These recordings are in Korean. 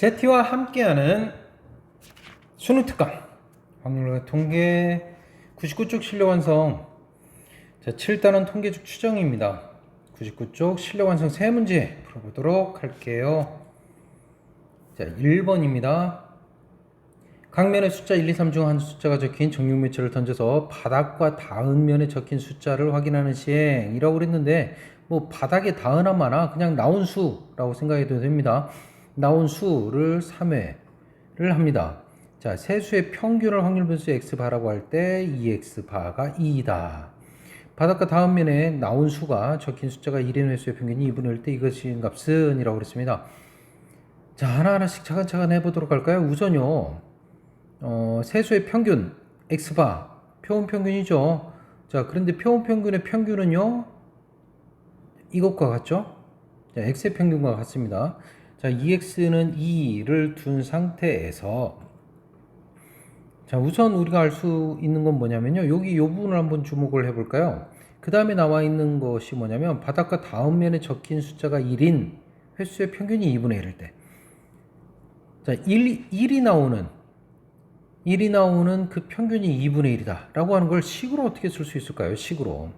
제티와 함께하는 수능 특강. 확률과 통계 99쪽 실력 완성. 자 7단원 통계적 추정입니다. 99쪽 실력 완성 세 문제 풀어보도록 할게요. 자 1번입니다. 각면에 숫자 1, 2, 3 중 한 숫자가 적힌 정육면체를 던져서 바닥과 닿은 면에 적힌 숫자를 확인하는 시행이라고 그랬는데 뭐 바닥에 닿은 한마나 그냥 나온 수라고 생각해도 됩니다. 나온 수를 3회를 합니다. 자, 세수의 평균을 확률 분수 x바라고 할 때 2x바가 2이다. 바닥과 닿은 면에 나온 수가 적힌 숫자가 1인 횟수의 평균이 2분의 1때 이것이 값은 이라고 그랬습니다. 자, 하나하나씩 차근차근 해보도록 할까요? 우선요. 어, 세수의 평균 x바 표본 평균이죠. 자, 그런데 표본 평균의 평균은요. 이것과 같죠? 자, x의 평균과 같습니다. 자, 2x는 2를 둔 상태에서 자, 우선 우리가 알 수 있는 건 뭐냐면요. 여기 이 부분을 한번 주목을 해 볼까요? 그 다음에 나와 있는 것이 뭐냐면 바닥과 다음 면에 적힌 숫자가 1인 횟수의 평균이 2분의 1일 때. 자, 1, 1이 나오는 1이 나오는 그 평균이 2분의 1이다. 라고 하는 걸 식으로 어떻게 쓸 수 있을까요? 식으로.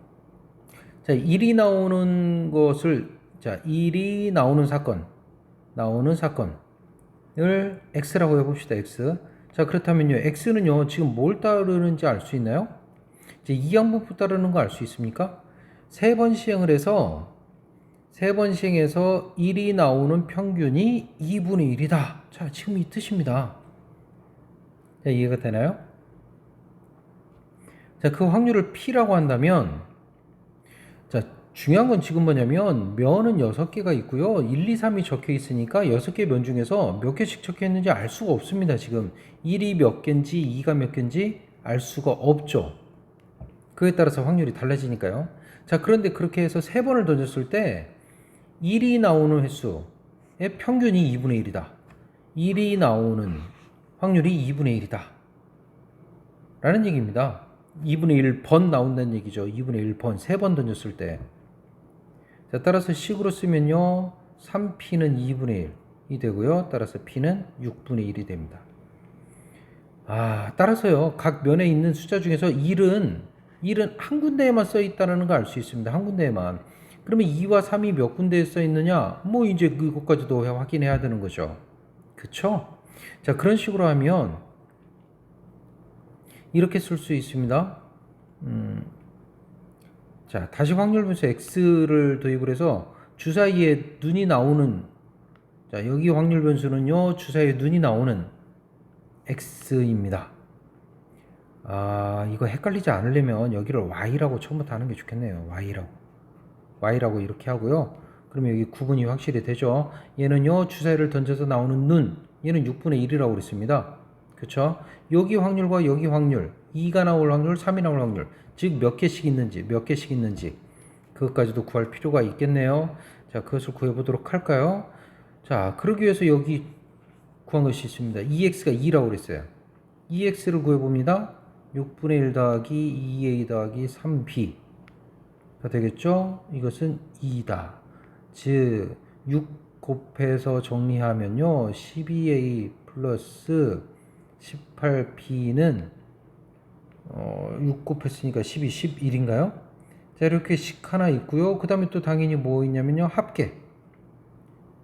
자, 1이 나오는 것을, 자, 1이 나오는 사건, 나오는 사건을 x라고 해봅시다. x. 자, 그렇다면요. x는요, 지금 뭘 따르는지 알 수 있나요? 이제 이항분법 따르는 거 알 수 있습니까? 세 번 시행을 해서, 세 번 시행해서 1이 나오는 평균이 2분의 1이다. 자, 지금 이 뜻입니다. 자, 이해가 되나요? 자, 그 확률을 P라고 한다면, 자, 중요한 건 지금 뭐냐면, 면은 6개가 있고요. 1, 2, 3이 적혀 있으니까 6개 면 중에서 몇 개씩 적혀 있는지 알 수가 없습니다, 지금. 1이 몇 개인지, 2가 몇 개인지 알 수가 없죠. 그에 따라서 확률이 달라지니까요. 자, 그런데 그렇게 해서 세 번을 던졌을 때, 1이 나오는 횟수의 평균이 2분의 1이다. 1이 나오는 확률이 2분의 1이다. 라는 얘기입니다. 2분의 1번 나온다는 얘기죠. 2분의 1번, 세번 던졌을 때. 자, 따라서 식으로 쓰면요. 3p는 2분의 1이 되고요. 따라서 p는 6분의 1이 됩니다. 아, 따라서요. 각 면에 있는 숫자 중에서 1은 1은 한 군데에만 써 있다는 걸 알 수 있습니다. 한 군데에만. 그러면 2와 3이 몇 군데에 써 있느냐? 뭐 이제 그것까지도 확인해야 되는 거죠. 그쵸? 자, 그런 식으로 하면 이렇게 쓸 수 있습니다. 음, 자, 다시 확률 분수 x를 도입을 해서 주사위에 눈이 나오는 자, 여기 확률 변수는요. 주사위에 눈이 나오는 x입니다. 아, 이거 헷갈리지 않으려면 여기를 y라고 처음부터 하는 게 좋겠네요. y라고. y라고 이렇게 하고요. 그러면 여기 구분이 확실히 되죠. 얘는요. 주사위를 던져서 나오는 눈. 얘는 6분의 1이라고 그랬습니다. 그쵸? 여기 확률과 여기 확률, 2가 나올 확률, 3이 나올 확률, 즉 몇 개씩 있는지, 몇 개씩 있는지, 그것까지도 구할 필요가 있겠네요. 자, 그것을 구해보도록 할까요? 자, 그러기 위해서 여기 구한 것이 있습니다. 2x가 2라고 그랬어요. 2x를 구해봅니다. 6분의 1 더하기 2a 더하기 3b가 되겠죠? 이것은 2다. 즉, 6 곱해서 정리하면요. 12a 플러스 18b는 어, 6 곱했으니까 12, 11인가요? 자, 이렇게 식 하나 있고요. 그 다음에 또 당연히 뭐 있냐면요. 합계.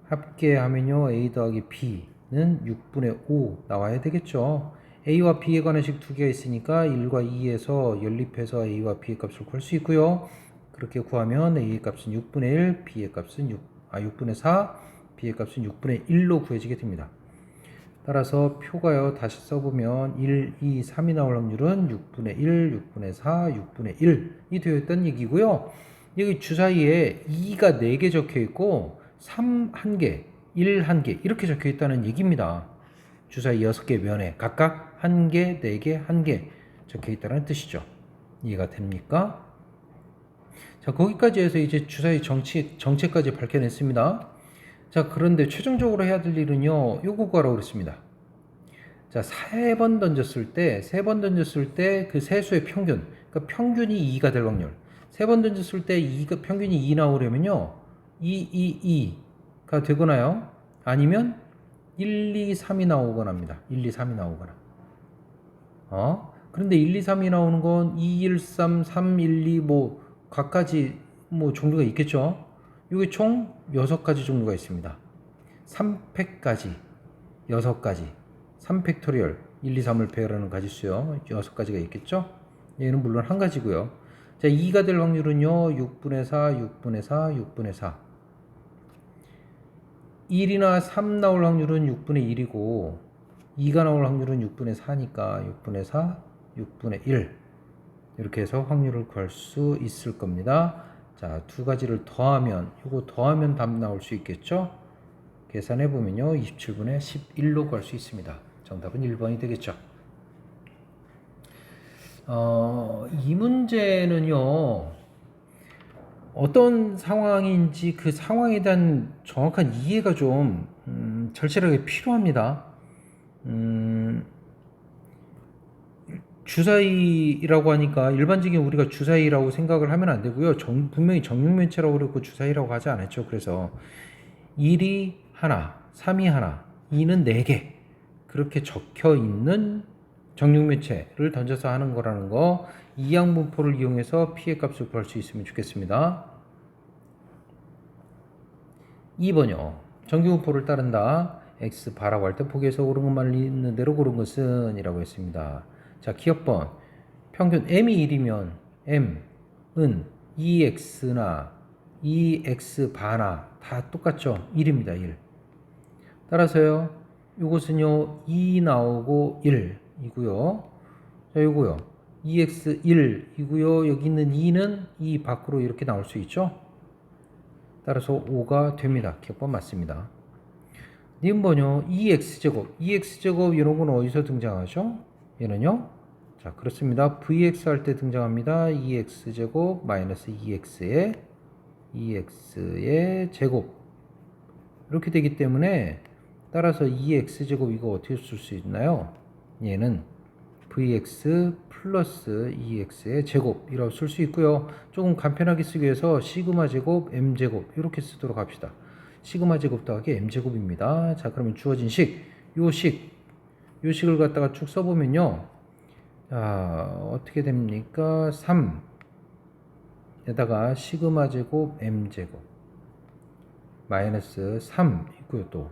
합계하면요. a 더하기 b는 6분의 5 나와야 되겠죠. a와 b에 관한 식 두 개가 있으니까 1과 2에서 연립해서 a와 b의 값을 구할 수 있고요. 그렇게 구하면 a의 값은 6분의 1, b의 값은 6, 아, 6분의 4, b의 값은 6분의 1로 구해지게 됩니다. 따라서 표가요. 다시 써보면 1, 2, 3이 나올 확률은 6분의 1, 6분의 4, 6분의 1이 되어 있다는 얘기고요. 여기 주사위에 2가 4개 적혀 있고 3 1개, 1 1개 이렇게 적혀 있다는 얘기입니다. 주사위 6개 면에 각각 1개, 4개, 1개 적혀 있다는 뜻이죠. 이해가 됩니까? 자, 거기까지 해서 이제 주사위 정치, 정체까지 밝혀냈습니다. 자, 그런데 최종적으로 해야 될 일은요, 요거가라고 그랬습니다. 자, 세 번 던졌을 때, 세 번 던졌을 때 그 세수의 평균, 그러니까 평균이 2가 될 확률. 세 번 던졌을 때 2가, 평균이 2 나오려면요, 2, 2, 2가 되거나요, 아니면 1, 2, 3이 나오거나 합니다. 1, 2, 3이 나오거나. 어? 그런데 1, 2, 3이 나오는 건 2, 1, 3, 3, 1, 2, 뭐, 각가지 뭐 종류가 있겠죠? 이게 총 6가지 종류가 있습니다. 3팩까지, 6가지. 3팩토리얼, 1, 2, 3을 배열하는 가지수요. 6가지가 있겠죠? 얘는 물론 한 가지고요. 자, 2가 될 확률은요. 6분의 4, 6분의 4, 6분의 4. 1이나 3 나올 확률은 6분의 1이고 2가 나올 확률은 6분의 4니까 6분의 4, 6분의 1 이렇게 해서 확률을 구할 수 있을 겁니다. 자, 두 가지를 더하면 이거 더하면 답 나올 수 있겠죠? 계산해 보면요. 27분의 11로 구할 수 있습니다. 정답은 1번이 되겠죠. 어, 이 문제는요. 어떤 상황인지 그 상황에 대한 정확한 이해가 좀 음, 절실하게 필요합니다. 음, 주사위라고 하니까 일반적인 우리가 주사위라고 생각을 하면 안 되고요. 정, 분명히 정육면체라고 그랬고 주사위라고 하지 않았죠. 그래서 1이 하나, 3이 하나, 2는 4개 그렇게 적혀 있는 정육면체를 던져서 하는 거라는 거 이항분포를 이용해서 피해 값을 구할 수 있으면 좋겠습니다. 2번요. 정규분포를 따른다. x 바라고 할 때 포기해서 옳은 것만 있는 대로 고른 것은 이라고 했습니다. 자, 기억번. 평균 m이 1이면 m은 2x나 2x 바나 다 똑같죠? 1입니다. 1. 따라서요. 이것은요. 2 나오고 1이고요. 자, 요거요. 2x1이고요. 여기 있는 2는 2 밖으로 이렇게 나올 수 있죠. 따라서 5가 됩니다. 기억번 맞습니다. 니은번요. 2x제곱. 2x제곱 이런 건 어디서 등장하죠? 얘는요. 자 그렇습니다. vx 할 때 등장합니다. 2x제곱 마이너스 2x의 2x의 제곱 이렇게 되기 때문에 따라서 2x제곱 이거 어떻게 쓸 수 있나요? 얘는 vx 플러스 2x의 제곱이라고 쓸 수 있고요. 조금 간편하게 쓰기 위해서 시그마 제곱 m제곱 이렇게 쓰도록 합시다. 시그마 제곱 더하기 m제곱입니다. 자 그러면 주어진 식, 요 식, 요 식을 갖다가 쭉 써보면요. 자 어떻게 됩니까? 3에다가 시그마 제곱 m제곱 마이너스 3 있고요 또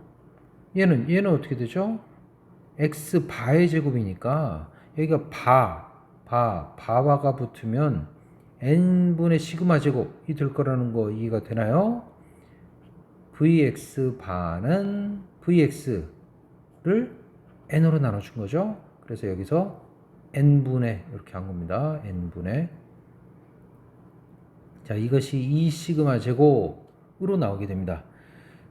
얘는 얘는 어떻게 되죠? x 바의 제곱이니까 여기가 바, 바, 바와가 붙으면 n분의 시그마 제곱이 될 거라는 거 이해가 되나요? vx 바는 vx를 n으로 나눠준 거죠. 그래서 여기서 n분의 이렇게 한 겁니다. n분의 자 이것이 2 시그마 제곱으로 나오게 됩니다.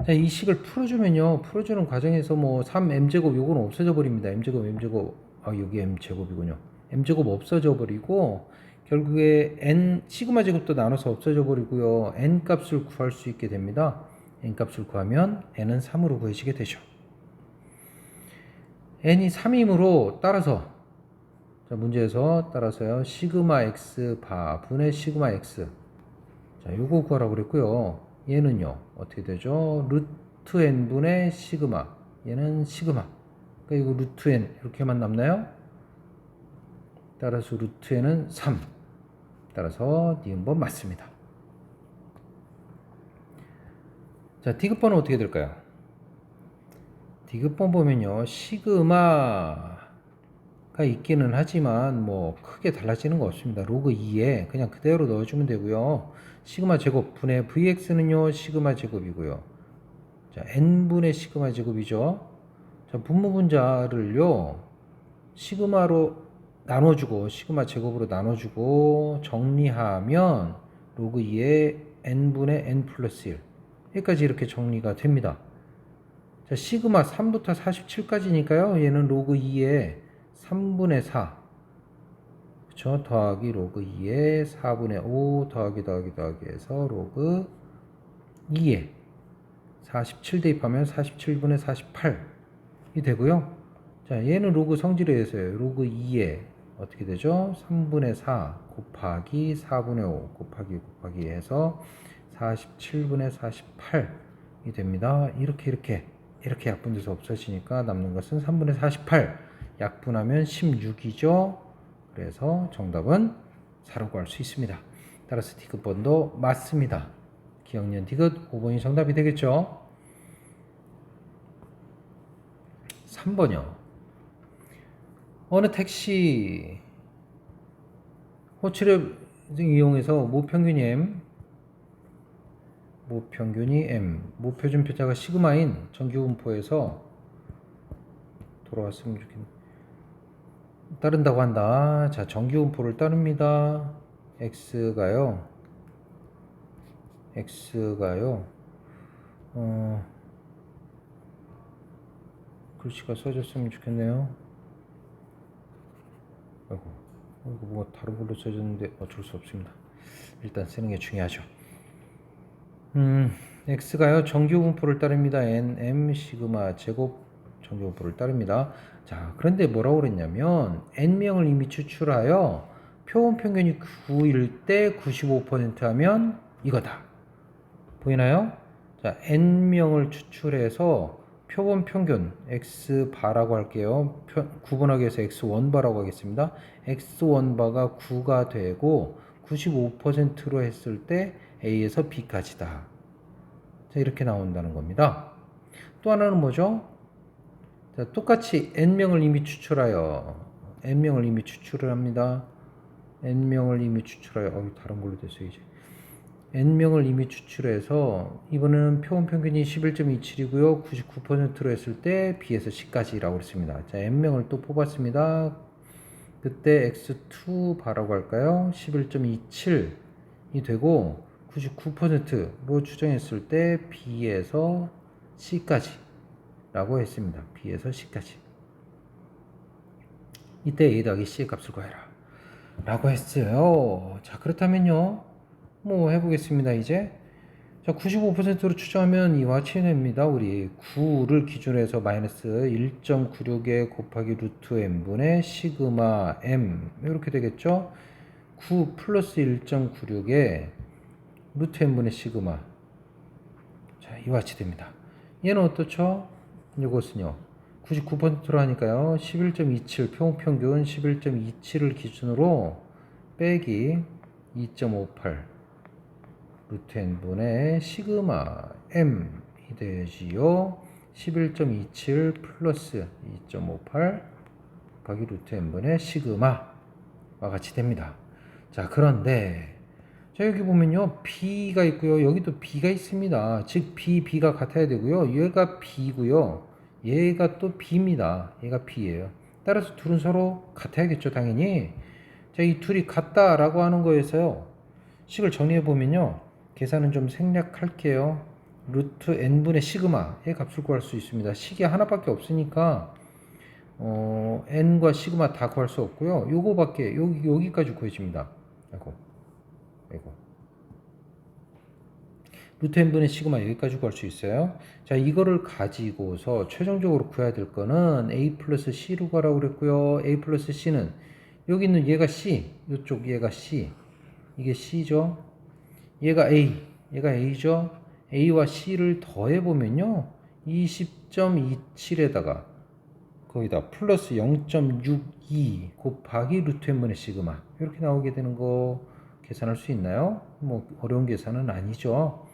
자, 이 식을 풀어주면요. 풀어주는 과정에서 뭐 3m제곱 요거는 없어져 버립니다. m제곱, m제곱. 아, 여기 m제곱이군요. m제곱 없어져 버리고 결국에 n 시그마 제곱도 나눠서 없어져 버리고요. n 값을 구할 수 있게 됩니다. n 값을 구하면 n은 3으로 구해지게 되죠. N이 3이므로 따라서 자, 문제에서 따라서요. 시그마 x 바 분의 시그마 x. 자, 요거 구하라고 그랬고요. 얘는요. 어떻게 되죠? 루트 n분의 시그마. 얘는 시그마. 그러니까 이거 루트 n 이렇게만 남나요? 따라서 루트 n은 3. 따라서 니은번 맞습니다. 자, 디귿번은 어떻게 될까요? 디귿번 보면요. 시그마가 있기는 하지만 뭐 크게 달라지는 거 없습니다. 로그 2에 그냥 그대로 넣어주면 되고요. 시그마 제곱 분의 vx는요. 시그마 제곱이고요. 자, n분의 시그마 제곱이죠. 자, 분모 분자를요. 시그마로 나눠주고 시그마 제곱으로 나눠주고 정리하면 로그 2에 n분의 n 플러스 1 여기까지 이렇게 정리가 됩니다. 자, 시그마 3부터 47까지니까요. 얘는 로그 2에 3분의 4 그쵸? 더하기 로그 2에 4분의 5 더하기 더하기 더하기 해서 로그 2에 47 대입하면 47분의 48이 되고요. 자, 얘는 로그 성질에서요. 로그 2에 어떻게 되죠? 3분의 4 곱하기 4분의 5 곱하기 곱하기 해서 47분의 48이 됩니다. 이렇게 이렇게 이렇게 약분돼서 없어지니까 남는 것은 3분의 48 약분하면 16이죠. 그래서 정답은 4로 구할 수 있습니다. 따라서 디귿번도 맞습니다. 기억년 디귿 5번이 정답이 되겠죠? 3번이요. 어느 택시 호출을 이용해서 모평균이 M 모평균이 M. 모표준 표자가 시그마인 정규분포에서 돌아왔으면 좋겠네. 따른다고 한다. 자 정규분포를 따릅니다. X가요. X가요. 어 글씨가 써졌으면 좋겠네요. 아이고, 이거 뭐가 다른 걸로 써졌는데 어쩔 수 없습니다. 일단 쓰는 게 중요하죠. 음, x가요 정규 분포를 따릅니다. n m 시그마 제곱 정규 분포를 따릅니다. 자, 그런데 뭐라고 그랬냐면 n 명을 이미 추출하여 표본 평균이 9일 때 95% 하면 이거다. 보이나요? 자, n 명을 추출해서 표본 평균 x 바라고 할게요. 표, 구분하기 위해서 x1 바라고 하겠습니다. x1 바가 9가 되고 95%로 했을 때 a에서 b까지다. 자, 이렇게 나온다는 겁니다. 또 하나는 뭐죠? 자, 똑같이 n명을 이미 추출하여 n명을 이미 추출을 합니다. n명을 이미 추출하여 어, 다른 걸로 됐어요, 이제. n명을 이미 추출해서 이번에는 표본 평균이 11.27이고요. 99%로 했을 때 b에서 c까지라고 했습니다. 자, n명을 또 뽑았습니다. 그때 x2 바라고 할까요? 11.27이 되고 99%로 추정했을 때 b에서 c까지 라고 했습니다. b에서 c까지. 이때 a 더하기 c의 값을 구해라. 라고 했어요. 자, 그렇다면요. 뭐 해보겠습니다 이제 자 95%로 추정하면 이와 치냅니다 우리 9를 기준으로 해서 마이너스 1.96에 곱하기 루트 n분의 시그마 m 이렇게 되겠죠 9 플러스 1.96에 루트 n분의 시그마. 자 이와 같이 됩니다. 얘는 어떻죠? 이것은요. 99%로 하니까요. 11.27 평평균 11.27을 기준으로 빼기 2.58 루트 n분의 시그마 m이 되지요. 11.27 플러스 2.58 곱하기 루트 n분의 시그마와 같이 됩니다. 자 그런데 자 여기 보면요 b가 있고요 여기도 b가 있습니다 즉 b b가 같아야 되고요 얘가 b고요 얘가 또 b입니다 얘가 b예요 따라서 둘은 서로 같아야겠죠 당연히 자 이 둘이 같다라고 하는 거에서요 식을 정리해 보면요 계산은 좀 생략할게요. 루트 n분의 시그마의 값을 구할 수 있습니다. 식이 하나밖에 없으니까 어, n과 시그마 다 구할 수 없고요. 요거밖에 여기 여기까지 구해집니다. 아이고. 루트 n분의 시그마 여기까지 구할 수 있어요. 자, 이거를 가지고서 최종적으로 구해야 될 거는 a 플러스 c로 가라고 그랬고요. a 플러스 c는 여기 있는 얘가 c, 이쪽 얘가 c, 이게 c죠. 얘가 A, 얘가 A죠. A와 C를 더해 보면요. 20.27에다가 거기다 플러스 0.62 곱하기 루트 n분의 시그마 이렇게 나오게 되는 거 계산할 수 있나요? 뭐 어려운 계산은 아니죠.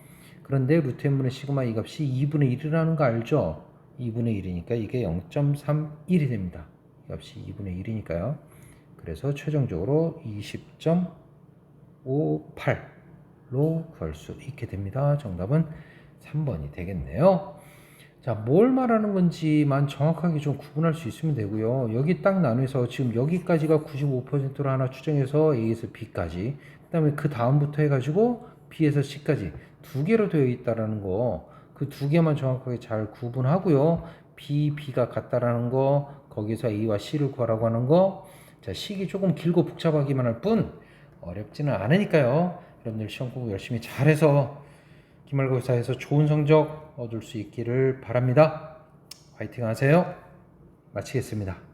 그런데 루트 n분의 시그마 이 값이 2분의 1이라는 거 알죠? 2분의 1이니까 이게 0.31이 됩니다. 이 값이 2분의 1이니까요. 그래서 최종적으로 20.58로 구할 수 있게 됩니다. 정답은 3번이 되겠네요. 자, 뭘 말하는 건지만 정확하게 좀 구분할 수 있으면 되고요. 여기 딱 나눠서 지금 여기까지가 95%로 하나 추정해서 A에서 B까지, 그 다음에 그 다음부터 해가지고 B에서 C까지 두 개로 되어 있다라는 거, 그 두 개만 정확하게 잘 구분하고요. B, B가 같다라는 거, 거기서 A와 C를 구하라고 하는 거, 자, 식이 조금 길고 복잡하기만 할 뿐, 어렵지는 않으니까요. 여러분들 시험 공부 열심히 잘해서 기말고사에서 좋은 성적 얻을 수 있기를 바랍니다. 화이팅 하세요. 마치겠습니다.